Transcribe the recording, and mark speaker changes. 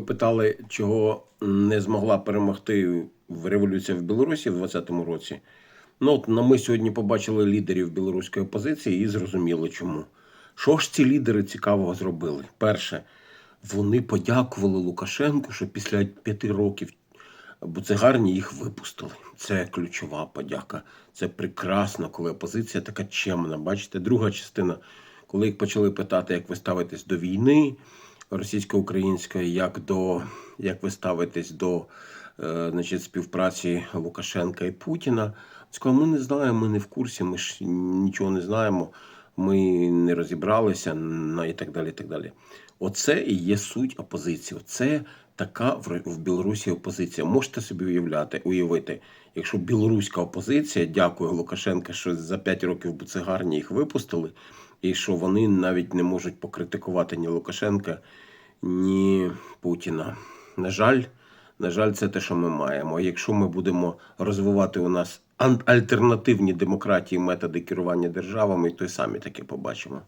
Speaker 1: Ви питали, чого не змогла перемогти революція в Білорусі в 2020 році. Ну, от ми сьогодні побачили лідерів білоруської опозиції і зрозуміли чому. Що ж ці лідери цікавого зробили? Перше, вони подякували Лукашенку, що після п'яти років буцегарні їх випустили. Це ключова подяка. Це прекрасно, коли опозиція така чемна. Бачите, друга частина, коли їх почали питати, як ви ставитесь до війни російсько-української, як до як ви ставитесь до е, значить, співпраці Лукашенка і Путіна. Сказали, ми не знаємо, ми не в курсі, ми ж нічого не знаємо, ми не розібралися і так далі. і так далі. Оце і є суть опозиції. Оце така в, Білорусі опозиція. Можете собі уявляти, уявити, якщо білоруська опозиція дякує Лукашенка, що за 5 років буцегарні їх випустили, і що вони навіть не можуть покритикувати ні Лукашенка, ні Путіна. На жаль, на жаль, це те, що ми маємо. Якщо ми будемо розвивати у нас альтернативні демократії, методи керування державами, то й самі таке побачимо.